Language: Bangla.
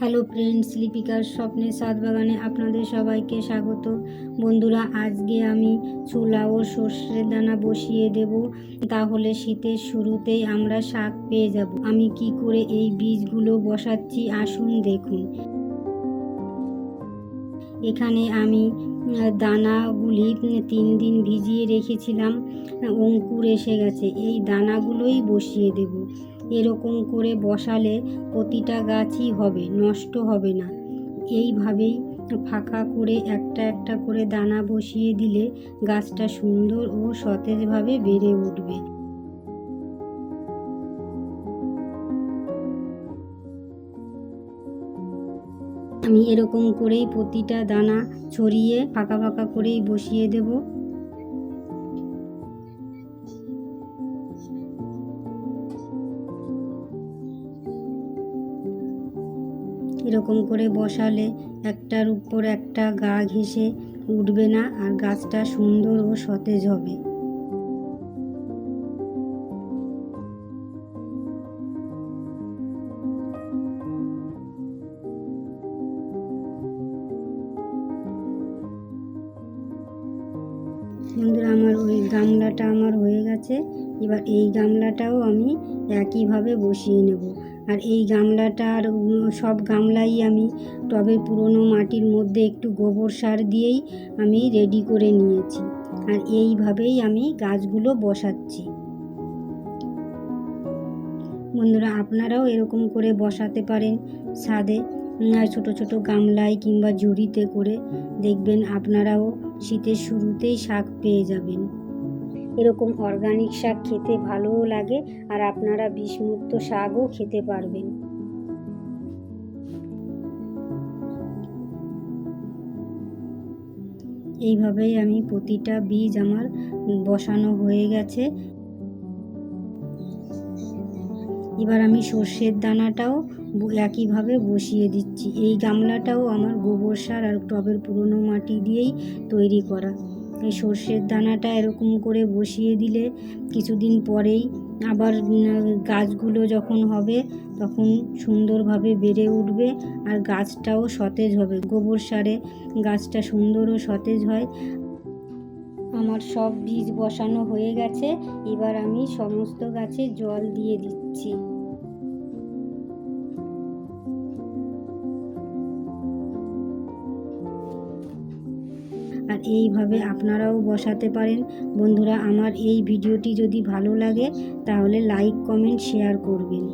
হ্যালো ফ্রেন্ডস লিপিকার স্বপ্নের সাত বাগানে আপনাদের সবাইকে স্বাগত। বন্ধুরা, আজকে আমি ছোলা ও সর্ষের দানা বসিয়ে দেব। তাহলে শীতের শুরুতেই আমরা শাক পেয়ে যাব। আমি কি করে এই বীজগুলো বসাচ্ছি, আসুন দেখুন। এখানে আমি দানাগুলি তিন দিন ভিজিয়ে রেখেছিলাম। অঙ্কুর এসে গেছে। এই দানাগুলোই বসিয়ে দেব। এরকম করে বসালে প্রতিটা গাছই হবে, নষ্ট হবে না। এইভাবেই ফাঁকা করে একটা একটা করে দানা বসিয়ে দিলে গাছটা সুন্দর ও সতেজভাবে বেড়ে উঠবে। আমি এরকম করেই প্রতিটা দানা ছড়িয়ে ফাঁকা ফাঁকা করেই বসিয়ে দেব। এরকম করে বসালে একটার উপর একটা গা ঘেঁষে উঠবে না আর গাছটা সুন্দর ও সতেজ হবে। বন্ধুরা, আমার ওই গামলাটা আমার হয়ে গেছে। এবার এই গামলাটাও আমি একইভাবে বসিয়ে নেব। আর এই গামলাটার সব গামলাই আমি টবে পুরনো মাটির মধ্যে একটু গোবর সার দিয়েই আমি রেডি করে নিয়েছি। আর এইভাবেই আমি গাছগুলো বসাচ্ছি। বন্ধুরা, আপনারাও এরকম করে বসাতে পারেন ছাদে ছোট ছোট গামলায় কিংবা ঝুড়িতে করে দেখবেন আপনারাও শীতের শুরুতেই শাক পেয়ে যাবেন। এরকম অর্গানিক শাক খেতে ভালোও লাগে আর আপনারা বিষমুক্ত শাকও খেতে পারবেন। এইভাবেই আমি প্রতিটা বীজ আমার বসানো হয়ে গেছে। এবার আমি সর্ষের দানাটাও একইভাবে বসিয়ে দিচ্ছি। এই গামলাটাও আমার গোবর সার আর টবের পুরনো মাটি দিয়েই তৈরি করা। সর্ষের দানাটা এরকম করে বসিয়ে দিলে কিছুদিন পরেই আবার গাছগুলো যখন হবে তখন সুন্দরভাবে বেড়ে উঠবে আর গাছটাও সতেজ হবে। গোবর সারে গাছটা সুন্দর ও সতেজ হয়। আমার সব বীজ বসানো হয়ে গেছে। এবার আমি সমস্ত গাছে জল দিয়ে দিচ্ছি। আর এইভাবে আপনারাও বসাতে পারেন। বন্ধুরা, আমার এই ভিডিওটি যদি ভালো লাগে, তাহলে লাইক কমেন্ট শেয়ার করবেন।